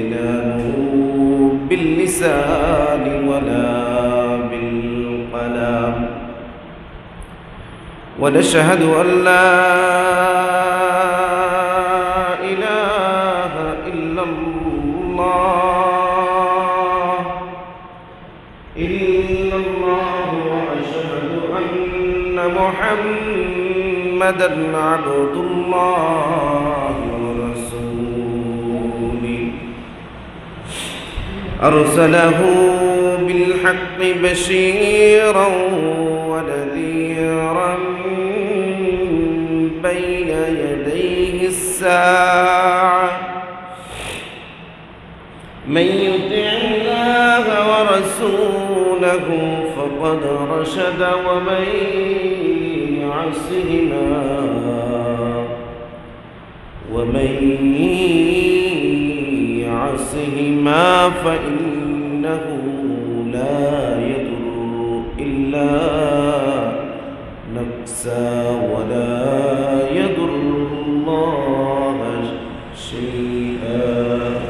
إعلانه باللسان ولا بالقلم. ونشهد أن لا إله إلا الله. إلا الله وأشهد أن محمدا عبد الله. أرسله بالحق بشيرا ونذيرا بين يديه الساعة. من يطع الله ورسوله فقد رشد ومن يعصهما ومن يعصهما فإنه لا يضر إلا نفسا ولا يضر الله شيئا.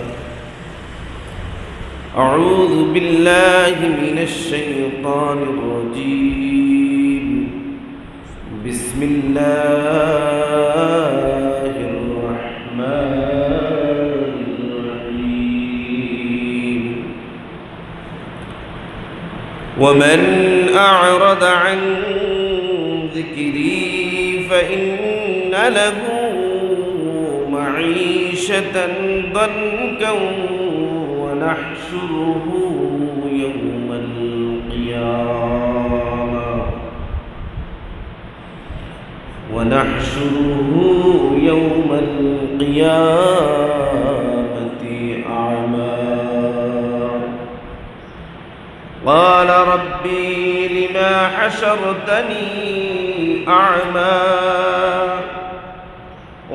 أعوذ بالله من الشيطان الرجيم. بسم الله ومن أعرض عن ذكري فإن له معيشة ضنكا ونحشره يوم القيامة ونحشره يوم القيامة قال ربي لما حشرتني أعمى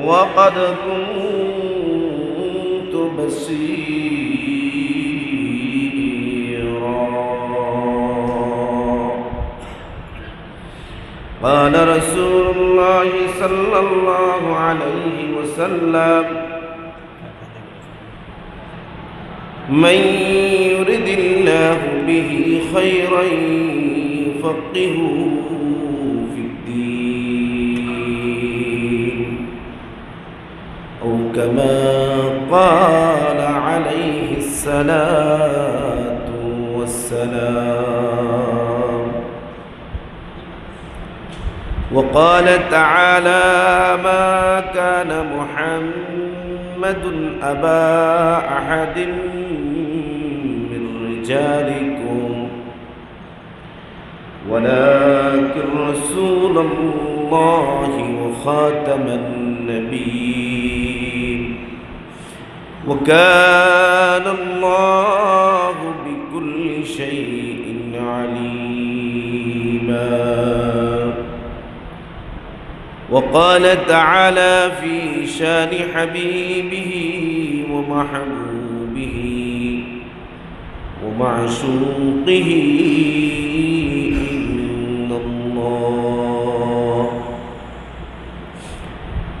وقد كنت بصيرا. قال رسول الله صلى الله عليه وسلم من يرد الله به خيرا يفقهه في الدين. أو كما قال عليه الصلاة والسلام. وقال تعالى ما كان محمد أبا أحد من رجالكم ولكن رسول الله وخاتم النبيين. وكان الله بكل شيء عليما. وقال تعالى في شان حبيبه ومحبوبه ومعشوقه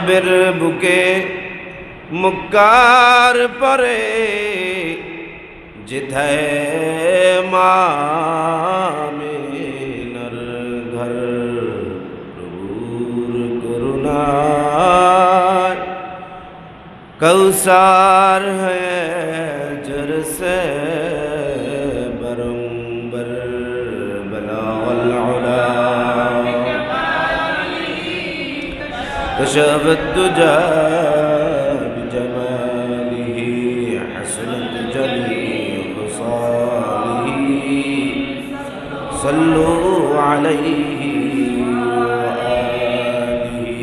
আরবের বুকে মুক্কার পরে যেথায় মামেনার ঘর প্রভুর করুণায় কৌসার হয় كشف الدجى بجماله حسنت جميع خصاله. صلوا عليه وآله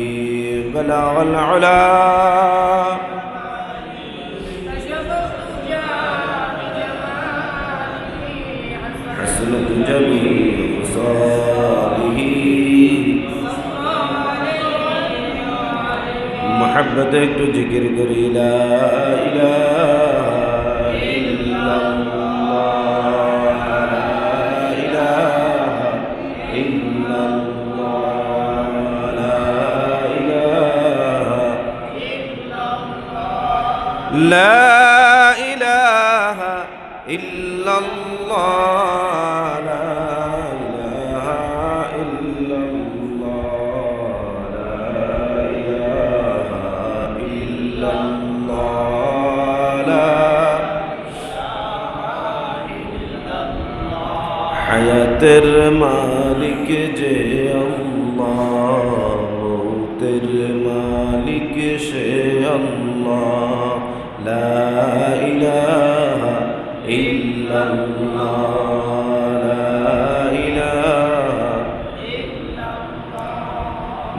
بلغ العلا محبت একটু জিকির করি লা ইলাহা ইল্লাল্লাহ লা ইলাহা ইল্লাল্লাহ লা ইলাহা لا إله إلا الله হায়াতের মালিক যে আল্লাহ মৌতের মালিক সে আল্লাহ লা ইলাহা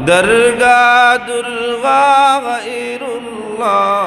দরগা দুর্গা গায়রুল্লাহ। সিজদা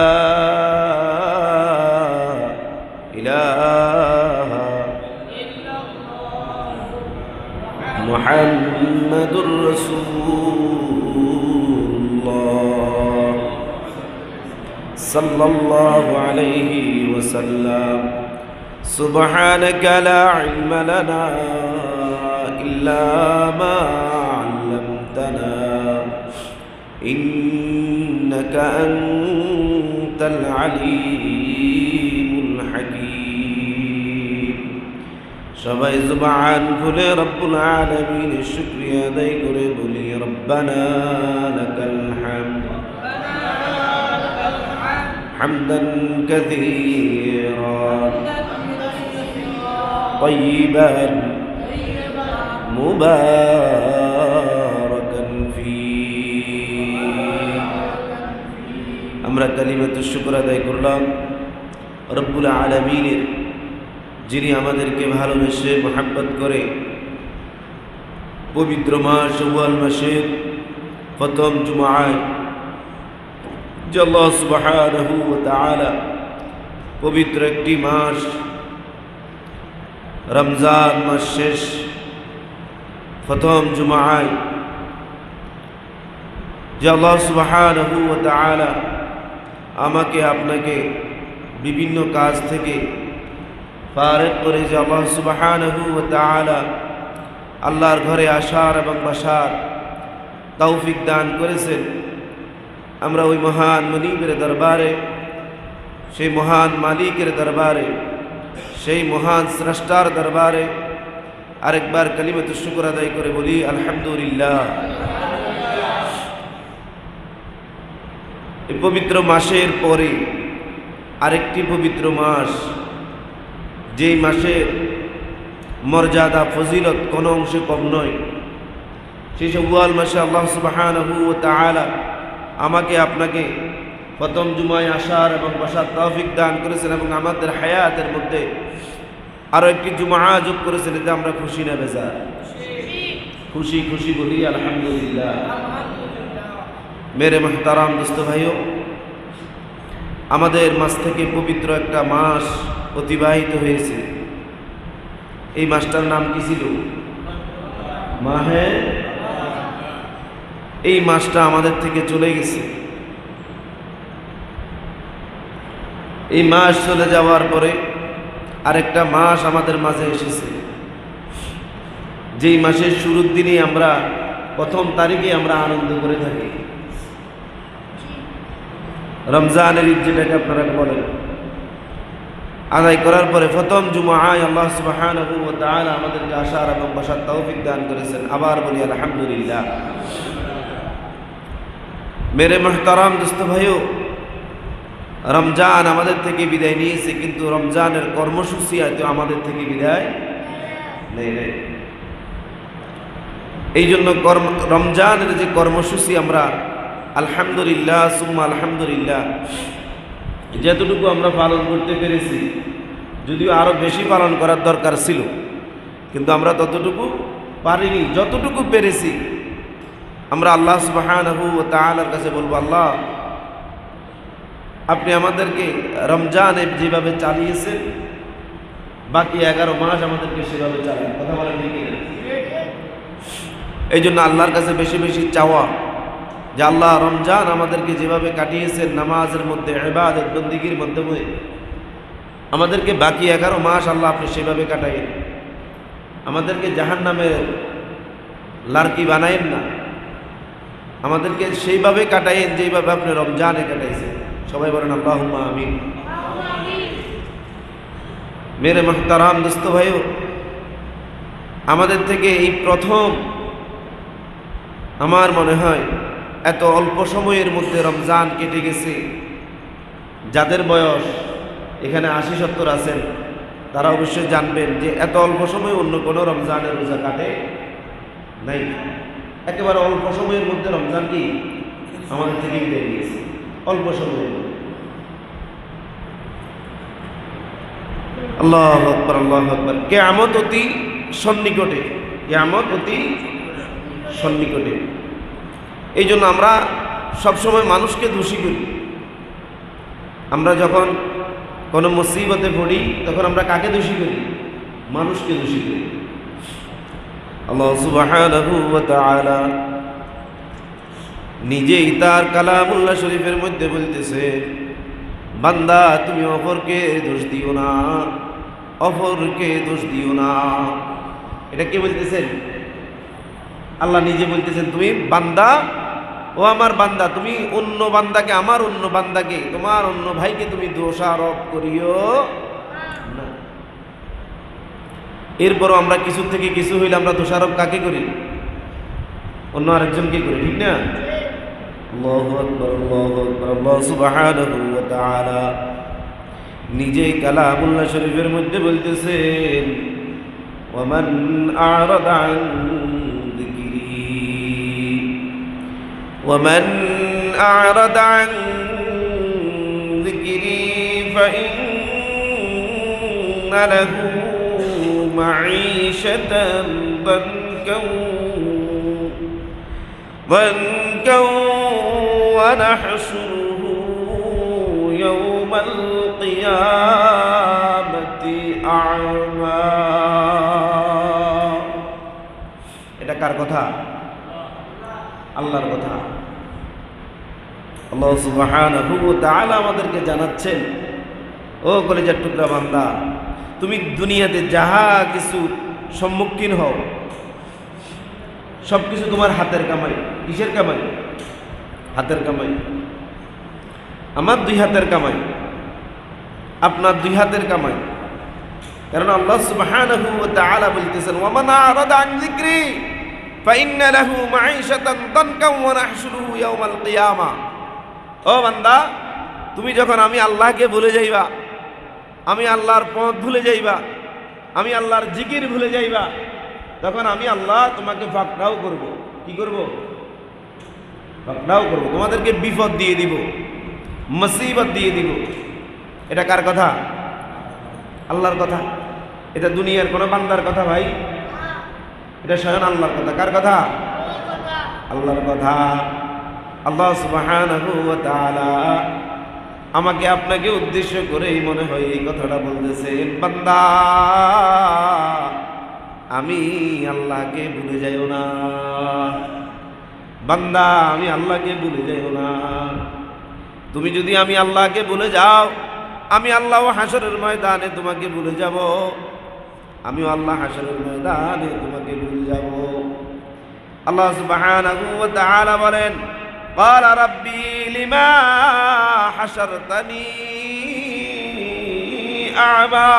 صلى الله عليه وسلم سبحانك لا علم لنا إلا ما علمتنا إنك أنت العليم الحكيم সবাই জুবান খুলে রব্বুল আলমিনের শুক্রিয়া আদায় করে বলি রব্বানা লাকাল হামদ حمدا كثيرا طيبا مباركا فيه আমরা কালিমাত শুক্র আদায় করলাম রব্বুল আলমিনের যিনি আমাদেরকে ভালোবেসে মোহাব্বত করে পবিত্র মাস ওয়াল মাসের প্রথম জুমায় পবিত্র একটি মাস, রমজান মাস শেষ, প্রথম জুমায়। যে আল্লাহ সুবহানাহু ওয়া তাআলা আমাকে, আপনাকে বিভিন্ন কাজ থেকে ফারেক করে যে আল্লাহ সুবহানাহু ওয়া আল্লাহর ঘরে আসার এবং বসার তৌফিক দান করেছেন। আমরা ওই মহান মনিবের দরবারে, সেই মহান মালিকের দরবারে, সেই মহান স্রষ্টার দরবারে আরেকবার কালিমত শুকর আদায় করে বলি, আলহামদুলিল্লাহ। এই পবিত্র মাসের পরে আরেকটি পবিত্র মাস, যেই মাসের মর্যাদা, ফজিলত কোনো অংশে কম নয়। সেই সব্বাল মাসে আল্লাহ তাআলা আমাকে আপনাকে প্রথম জুমায় আসার এবং বসার তৌফিক দান করেছেন এবং আমাদের হায়াতের মধ্যে আরও একটি জুমা যোগ করেছেন এতে আমরা খুশি না বেজা খুশি খুশি বলি, আলহামদুলিল্লাহ। মেরে মাহতারাম দোস্ত ভাইও, আমাদের মাস থেকে পবিত্র একটা মাস অতিবাহিত হয়েছে। এই মাসটার নাম কি ছিল? মাহে এই মাসটা আমাদের থেকে চলে গেছে। এই মাস চলে যাওয়ার পরে আরেকটা মাস আমাদের মাঝে এসেছে। যেই মাসের শুরুর দিনই আমরা, প্রথম তারিখে আমরা আনন্দ করে থাকি। রমজানের ঈদ যেটাকে আপনারা বলেন। আদায় করার পরে প্রথম জুমায় আল্লাহ সুবহানাহু ওয়া আমাদেরকে আসার এবং বসার তৌফিক দান করেছেন। আবার বলি আলহামদুলিল্লাহ। মেরে মহতারাম দোস্ত ভাইও রমজান আমাদের থেকে বিদায় নিয়েছে কিন্তু রমজানের কর্মসূচি হয়তো আমাদের থেকে বিদায় নেই নেই এই জন্য কর্ম রমজানের যে কর্মসূচি আমরা আলহামদুলিল্লাহ সুম্মা আলহামদুলিল্লাহ যতটুকু আমরা পালন করতে পেরেছি যদিও আরও বেশি পালন করার দরকার ছিল কিন্তু আমরা ততটুকু পারিনি যতটুকু পেরেছি আমরা আল্লাহ সুবাহানহু তালার কাছে বলব, আল্লাহ, আপনি আমাদেরকে রমজানে যেভাবে চালিয়েছেন, বাকি এগারো মাস আমাদেরকে সেভাবে চালান। কথা বলেন এই জন্য আল্লাহর কাছে বেশি বেশি চাওয়া যে আল্লাহ, রমজান আমাদেরকে যেভাবে কাটিয়েছেন, নামাজের মধ্যে এবাদত বন্দিগির মাধ্যমে আমাদেরকে বাকি এগারো মাস আল্লাহ আপনি সেভাবে কাটাইন আমাদেরকে জাহান নামের লার্কি বানায়েন না। আমাদেরকে সেইভাবে কাটাইন যেইভাবে আপনি রমজানে কাটাইছেন। সবাই বলেন আল্লাহ আমিন। মেরে মহতারাম দোস্ত ভাইও, আমাদের থেকে এই প্রথম আমার মনে হয় এত অল্প সময়ের মধ্যে রমজান কেটে গেছে। যাদের বয়স এখানে আশি সত্তর আছেন তারা অবশ্যই জানবেন যে এত অল্প সময় অন্য কোনো রমজানের রোজা কাটে নাই। একেবারে অল্প সময়ের মধ্যে রমজান কি আমাদের থেকে বিদায় নিয়েছে। অল্প সময়ের মধ্যে। আল্লাহ আকবর আল্লাহ আকবর। কেয়ামত অতি সন্নিকটে, কেয়ামত অতি সন্নিকটে। এই জন্য আমরা সবসময় মানুষকে দোষী করি। আমরা যখন কোনো মুসিবতে পড়ি, তখন আমরা কাকে দোষী করি? মানুষকে দোষী করি। আল্লাহ সুবহানাহু ওয়া তাআলা নিজেই তার কালামুল্লাহ শরীফের মধ্যে বলতেছে, বান্দা, তুমি অপরকে দোষ দিও না, অপরকে দোষ দিও না। এটা কে বলতেছেন আল্লাহ নিজে বলতেছেন, তুমি বান্দা, ও আমার বান্দা, তুমি অন্য বান্দাকে, আমার অন্য বান্দাকে, তোমার অন্য ভাইকে তুমি দোষারোপ করিও এরপরও আমরা কিছু থেকে কিছু হইলে আমরা দোষারোপ কাকে করি অন্য আরেকজনকে করি ঠিক না আল্লাহু আকবার আল্লাহু আকবার আল্লাহ সুবহানাহু ওয়া তাআলা নিজেই কালামুল্লাহ শরীফের মধ্যে বলতেছেন ওয়ামান আ'রাদা আন ذكري ومن أعرض عن ذكري فإن له معيشة ضنكا ضنكا ونحشره يوم القيامة أعمى এটা কার কথা আল্লাহর কথা আল্লাহ সুবহানাহু ওয়া তাআলা আমাদেরকে জানাচ্ছেন ও কলেজার টুকরা বান্দা তুমি দুনিয়াতে যাহা কিছু সম্মুখীন হও সব কিছু তোমার হাতের কামাই। কিসের কামাই? হাতের কামাই। আমার দুই হাতের কামাই। আপনার দুই হাতের কামাই। কারণ আল্লাহ সুবহানাহু ওয়া তাআলা বলতেছেন ওয়া মান আরাদা আন যিকরি, ফাইন্না লাহু মাঈশাতান দানকাম ওয়া নাহশুরুহু ইয়াওমাল কিয়ামা। ও বান্দা, তুমি যখন আমি আল্লাহকে ভুলে যাইবা আমি আল্লাহর পথ ভুলে যাইবা, আমি আল্লাহর জিকির ভুলে যাইবা, তখন আমি আল্লাহ তোমাকে ফাকড়াও করব। কি করব? ফাকড়াও করব। তোমাদেরকে বিপদ দিয়ে দিব, মুসিবত দিয়ে দিব। এটা কার কথা? আল্লাহর কথা। এটা দুনিয়ার কোনো বান্দার কথা ভাই। এটা স্বয়ং আল্লাহর কথা। কার কথা? আল্লাহর কথা। আল্লাহ তাআলা। আমাকে আপনাকে উদ্দেশ্য করেই মনে হয় এই কথাটা বলতেছেন বান্দা, আমি আল্লাহকে ভুলে যাইও না। বান্দা, আমি আল্লাহকে ভুলে যাইও না। তুমি যদি আমি আল্লাহকে ভুলে যাও, আমি আল্লাহ হাসরের ময়দানে তোমাকে ভুলে যাব। আমিও আল্লাহ হাসরের ময়দানে তোমাকে ভুলে যাব। আল্লাহ বলেন قال ربي لما حشرتني أعمى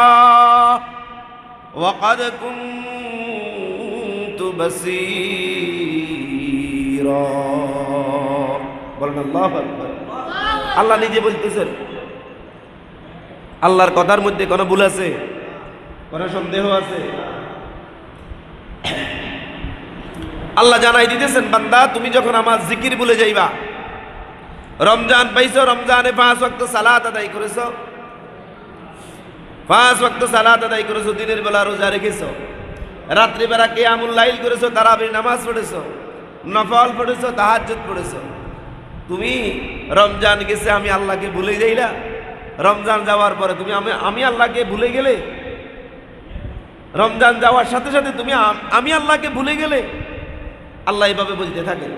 وقد كنت بصيرا বলেন আল্লাহ আকবার আল্লাহ নিজে বলতেছেন আল্লাহর কথার মধ্যে কোনো ভুল আছে কোনো সন্দেহ আছে আল্লাহ জানাই দিতেছেন, বান্দা, তুমি যখন আমার জিকির ভুলে যাইবা, রমজান পাইছো, রমজানে পাঁচ ওয়াক্ত সালাত আদায় করেছ, পাঁচ ওয়াক্ত সালাত আদায় করেছ, দিনের বেলা রোজা রেখেছো, রাত্রিবেলা কেয়ামুল লাইল করেছ, তারাবির নামাজ পড়েছো, নফল পড়েছো, তাহাজ্জুদ পড়েছো, তুমি রমজান গেছে, আমি আল্লাহকে ভুলে যাইলা, রমজান যাওয়ার পরে তুমি আমি আমি আল্লাহকে ভুলে গেলে, রমজান যাওয়ার সাথে সাথে তুমি আমি আল্লাহকে ভুলে গেলে আল্লাহ এইভাবে বলতে থাকেন।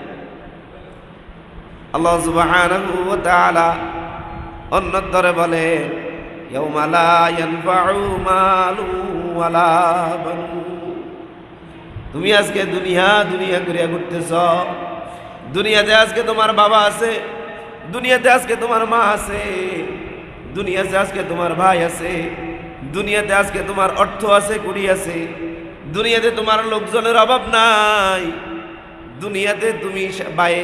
আল্লাহ তাআলা অন্যতরে বলে ইয়াউমা লা ইয়ানফাউ মালু ওয়ালা বানুন। তুমি আজকে দুনিয়া দুনিয়া করিয়া ঘুরতেছ। দুনিয়াতে আজকে তোমার বাবা আছে, দুনিয়াতে আজকে তোমার মা আছে, দুনিয়াতে আজকে তোমার ভাই আছে, দুনিয়াতে আজকে তোমার অর্থ আছে, কুড়ি আছে, দুনিয়াতে তোমার লোকজনের অভাব নাই। দুনিয়াতে তুমি বাই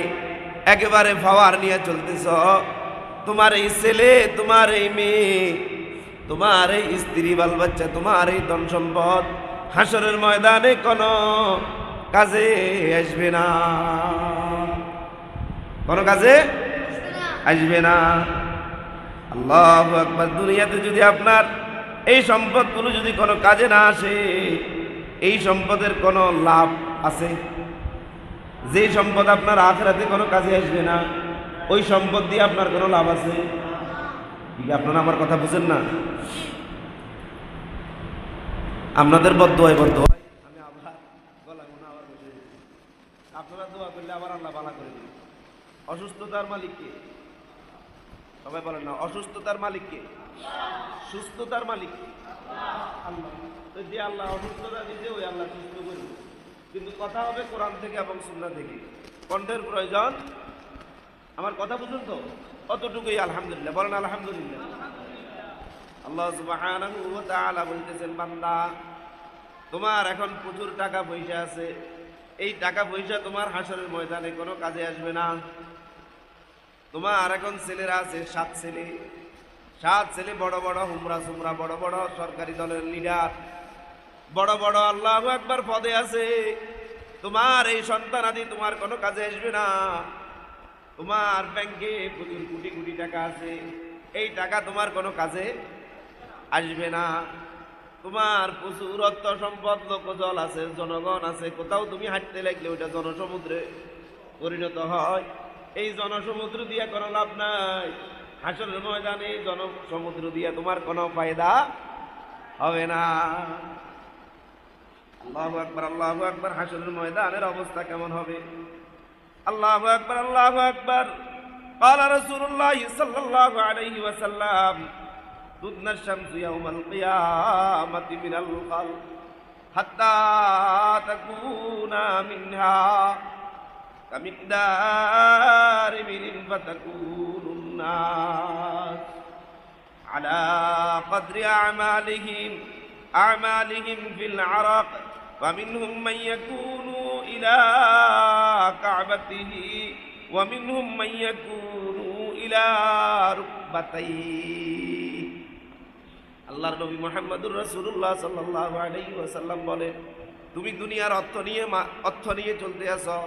একেবারে ফাওয়ার নিয়ে চলতেছ। তোমার এই ছেলে, তোমার এই মেয়ে, তোমার এই স্ত্রী বাল বাচ্চা তোমার এই ধন সম্পদ হাসরের ময়দানে কোনো কাজে আসবে না। কোনো কাজে আসবে না। আল্লাহ একবার দুনিয়াতে যদি আপনার এই সম্পদগুলো যদি কোনো কাজে না আসে, এই সম্পদের কোনো লাভ আছে? যে সম্পদ আপনার আখরাতে কোনো কাজে আসবে না, ওই সম্পদ দিয়ে আপনার কোনো লাভ আছে? আপনারা আমার কথা বুঝেন না? আপনাদের বদ্ধ হয় বদ্ধ আবার আপনারা দোয়া করলে আবার আল্লাহ বালা করে দিন অসুস্থতার মালিক কে? সবাই বলেন না, অসুস্থতার মালিক কে? সুস্থতার মালিক আল্লাহ। তো যে আল্লাহ অসুস্থতা দিতে ওই আল্লাহ সুস্থ করবে কিন্তু কথা হবে কোরআন থেকে এবং সুন্না থেকে। কণ্ঠের প্রয়োজন। আমার কথা বুঝুন তো? অতটুকুই আলহামদুলিল্লাহ। বলেন আলহামদুলিল্লাহ। আল্লাহ তাআলা বলতেছেন, বান্দা, তোমার এখন প্রচুর টাকা পয়সা আছে। এই টাকা পয়সা তোমার হাসরের ময়দানে কোনো কাজে আসবে না। তোমার এখন ছেলেরা আছে, সাত ছেলে। সাত ছেলে বড় বড়, হুমরা সুমরা বড় বড় সরকারি দলের লিডার বড় বড় আল্লাহ একবার পদে আছে। তোমার এই সন্তান আদি তোমার কোনো কাজে আসবে না। তোমার ব্যাংকে প্রচুর কোটি কোটি টাকা আছে। এই টাকা তোমার কোনো কাজে আসবে না। তোমার প্রচুর অর্থ সম্পদ, লোকজল আছে, জনগণ আছে। কোথাও তুমি হাঁটতে লাগলে ওটা জনসমুদ্রে পরিণত হয়। এই জনসমুদ্র দিয়ে কোনো লাভ নাই। হাসরের ময়দানে জনসমুদ্র দিয়ে তোমার কোনো ফায়দা হবে না। আল্লাহু আকবার আল্লাহু আকবার হাসরের ময়দানের অবস্থা কেমন হবে আল্লাহু আকবার আল্লাহু আকবার قال رسول الله صلى الله عليه وسلم تدنى الشمس يوم القيامة من الخلق حتى تكون منها كمقدار من فتكون الناس على قدر أعمالهم أعمالهم في العرق ومنهم من يكون إلى كعبته ومنهم من يكون إلى ركبتيه আল্লাহর নবী মোহাম্মদুর রসুল্লাহ সাল্লাহ আলাইহি ওয়াসাল্লাম বলেন তুমি দুনিয়ার অর্থ নিয়ে মা- অর্থ নিয়ে চলতে আসো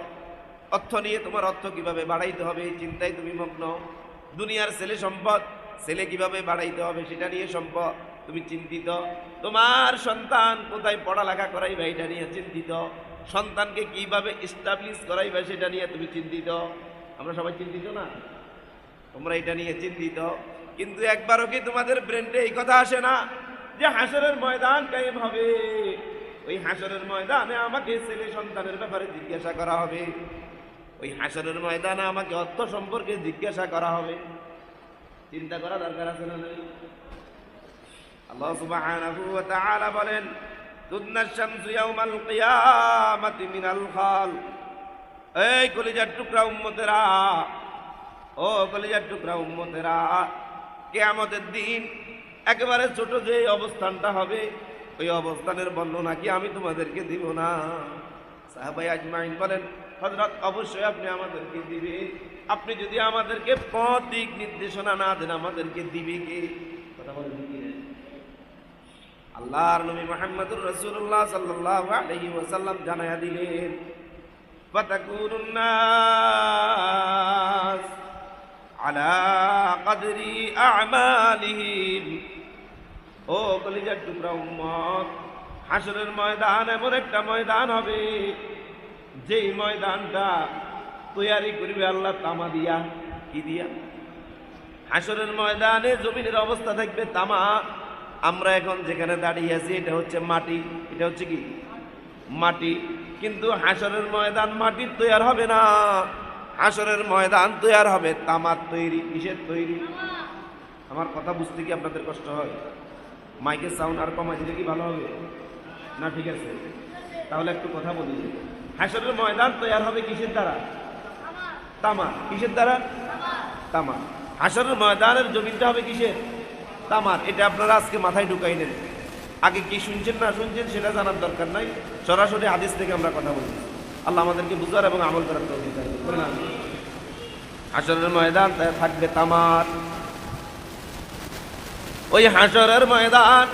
অর্থ নিয়ে তোমার অর্থ কিভাবে বাড়াইতে হবে এই চিন্তায় তুমি মগ্ন দুনিয়ার ছেলে সম্পদ ছেলে কিভাবে বাড়াইতে হবে সেটা নিয়ে সম্পদ তুমি চিন্তিত। তোমার সন্তান কোথায় পড়ালেখা করাইবা এটা নিয়ে চিন্তিত। সন্তানকে কীভাবে এস্টাবলিশ করাইবা সেটা নিয়ে তুমি চিন্তিত। আমরা সবাই চিন্তিত না? তোমরা এটা নিয়ে চিন্তিত। কিন্তু একবারও কি তোমাদের ব্রেনটে এই কথা আসে না যে হাসরের ময়দান কায়েম হবে? ওই হাসরের ময়দানে আমাকে ছেলে সন্তানের ব্যাপারে জিজ্ঞাসা করা হবে। ওই হাসরের ময়দানে আমাকে অর্থ সম্পর্কে জিজ্ঞাসা করা হবে। চিন্তা করা দরকার আছে না? আল্লাহ সুবহানাহু ওয়া তাআলা বলেন তুদনা শামসু ইয়াউমাল কিয়ামাতি মিনাল খাল। এই কলিজার টুকরা উম্মতেরা, ও কলিজার টুকরা উম্মতেরা, কিয়ামতের দিন একেবারে ছোট যে অবস্থানটা হবে, ওই অবস্থানের বর্ণনা কি আমি তোমাদেরকে দিব না? সাহাবাই আজমাইন বলেন হজরত অবশ্যই আপনি আমাদেরকে দিবে। আপনি যদি আমাদেরকে পথ দিক নির্দেশনা না দেন, আমাদেরকে দিবে কে? কথা বলেন? আল্লাহর নবী মুহাম্মদুর রাসূলুল্লাহ সাল্লাল্লাহু আলাইহি ওয়াসাল্লাম জানায়া দিলেন নাস আলা কদরি আ'মালিহিম। ও কলিজার টুকরা উম্মত হাসরের ময়দান এমন একটা ময়দান হবে, যেই ময়দানটা তৈয়ারি করবে আল্লাহ তামা দিয়া। কি দিয়া? হাসরের ময়দানে জমিনের অবস্থা থাকবে তামা। আমরা এখন যেখানে দাঁড়িয়ে আছি, এটা হচ্ছে মাটি। এটা হচ্ছে কি? মাটি। কিন্তু হাসরের ময়দান মাটির তৈয়ার হবে না। হাসরের ময়দান তৈয়ার হবে, তামার তৈরি, কিসের তৈরি? আমার কথা বুঝতে কি আপনাদের কষ্ট হয়? মাইকের সাউন্ড আর কমাই দিলে কি ভালো হবে? না, ঠিক আছে। তাহলে একটু কথা বলি। হাসরের ময়দান তৈয়ার হবে কিসের দ্বারা? তামা কিসের দ্বারা? তামা হাসরের ময়দানের জমিনটা হবে কিসের? তামার, এটা আপনারা আজকে মাথায় ঢুকাই নেন। আগে কি শুনছেন না শুনছেন সেটা জানার দরকার নাই। সরাসরি হাদিস থেকে আমরা কথা বলি। আল্লাহ আমাদেরকে বুঝার এবং আমল করার তৌফিক দান। হাসরের ময়দান থাকবে তামার। ওই হাসরের ময়দান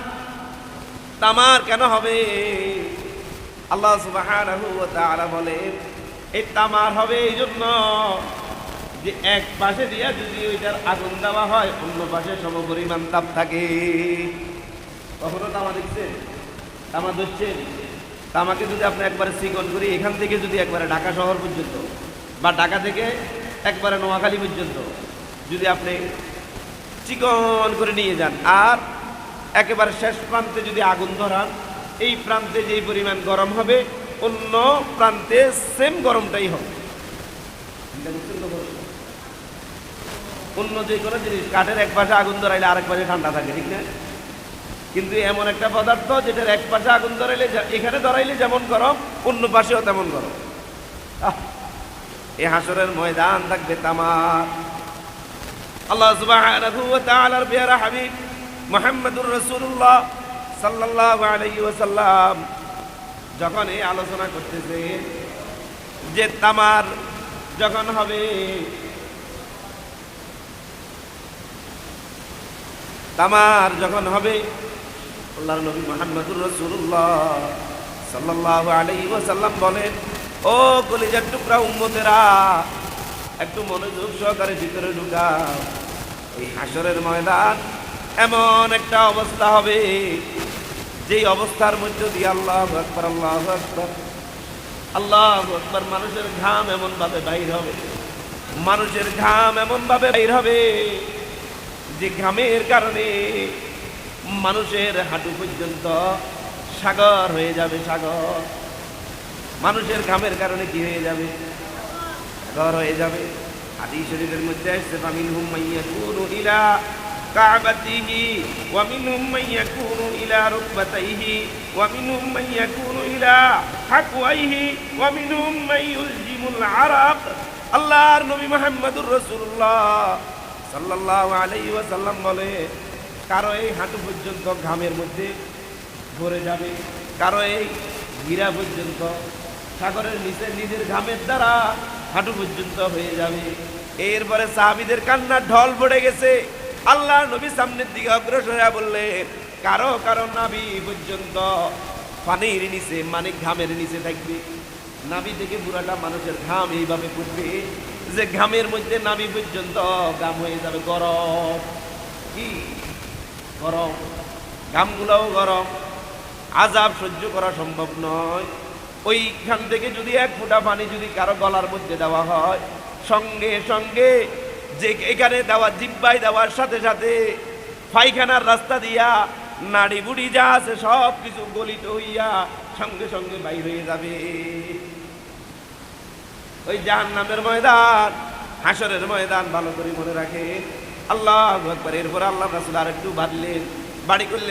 তামার কেন হবে? আল্লাহ সুবহানাহু বলেন, এই তামার হবে এই জন্য যে এক পাশে দিয়া যদি ওইটার আগুন দেওয়া হয়, অন্য পাশে সমপরিমাণ তাপ থাকে। কখনো তামা দেখছেন তামা ধরছেন তামাকে যদি আপনি একবারে সিকন করি এখান থেকে যদি একবারে ঢাকা শহর পর্যন্ত বা ঢাকা থেকে একবারে নোয়াখালী পর্যন্ত যদি আপনি চিকন করে নিয়ে যান, আর একেবারে শেষ প্রান্তে যদি আগুন ধরান, এই প্রান্তে যেই পরিমাণ গরম হবে, অন্য প্রান্তে সেম গরমটাই হবে চিন্তা করছেন তো বড়? অন্য যে কোনো জিনিস, কাঠের এক পাশে আগুন ধরাইলে আরেক পাশে ঠান্ডা থাকে, ঠিক না? কিন্তু এমন একটা পদার্থ যেটার এক পাশে আগুন ধরাইলে এখানে ধরাইলে যেমন গরম, অন্য পাশেও তেমন গরম। এই হাসরের ময়দান থাকবে তামার। আল্লাহ তাআলার পেয়ারা হাবিব মুহাম্মদুর রাসূলুল্লাহ সাল্লাল্লাহু আলাইহি ওয়াসাল্লাম যখন এই আলোচনা করতেছে যে তামার যখন হবে তামার যখন হবে, আল্লাহর নবী মুহাম্মদুর রাসূলুল্লাহ সাল্লাল্লাহু আলাইহি ওয়াসাল্লাম বলেন, ও কলিজার টুকরা উম্মতেরা, একটু মনোযোগ সহকারে ভিতরে ঢুকাও। এই হাসরের ময়দান এমন একটা অবস্থা হবে, যেই অবস্থার মধ্যে দিয়ে আল্লাহ আকবর আল্লাহ আকবর আল্লাহ আকবর, মানুষের ঘাম এমন ভাবে বাইর হবে। মানুষের ঘাম এমন ভাবে বাইর হবে যে ঘামের কারণে মানুষের হাঁটু পর্যন্ত সাগর হয়ে যাবে, সাগর। মানুষের ঘামের কারণে কি হয়ে যাবে? সাগর হয়ে যাবে। হাদিস শরীফের মধ্যে আসছে, ফামিনহুম মাইয়াকুনু ইলা কাবাতিহি, ওয়া মিনহুম মাইয়াকুনু ইলা রুকবাতাইহি, ওয়া মিনহুম মাইয়াকুনু ইলা হাকওয়াইহি ওয়া মিনহুম মাইয়ুলজিমুল আরাক। আল্লাহর নবী মুহাম্মদুর রাসূলুল্লাহ। সাল্লাল্লাহু আলাইহি ওয়াসাল্লাম বলে, কারও এই হাঁটু পর্যন্ত ঘামের মধ্যে ভরে যাবে, কারও এই গিরা পর্যন্ত সাগরের নিচে নিজের ঘামের দ্বারা হাঁটু পর্যন্ত হয়ে যাবে। এরপরে সাহাবিদের কান্নার ঢল পড়ে গেছে। আল্লাহ নবী সামনের দিকে অগ্রসর হয়ে কারও কারও নাভি পর্যন্ত পানির নিচে মানে ঘামের নিচে থাকবে। নাভি থেকে বুড়াটা মানুষের ঘাম এইভাবে পড়বে যে ঘামের মধ্যে নাভি পর্যন্ত ঘাম হয়ে যাবে গরম। কি? গরম। ঘামগুলোও গরম। আজাব সহ্য করা সম্ভব নয়। ওইখান থেকে যদি এক ফোঁটা পানি যদি কারও গলার মধ্যে দেওয়া হয়, সঙ্গে সঙ্গে যে এখানে দেওয়া জিব্বাই দেওয়ার সাথে সাথে পায়খানার রাস্তা দিয়া নাড়ি বুড়ি যা আছে সব কিছু গলিত হইয়া সঙ্গে সঙ্গে বাইর হয়ে যাবে। ওই জাহান নামের ময়দান হাসরের ময়দান ভালো করে মনে রাখে। আল্লাহ একবার এরপর আল্লাহ রাসুল আর একটু বাঁধলেন বাড়ি করলেন।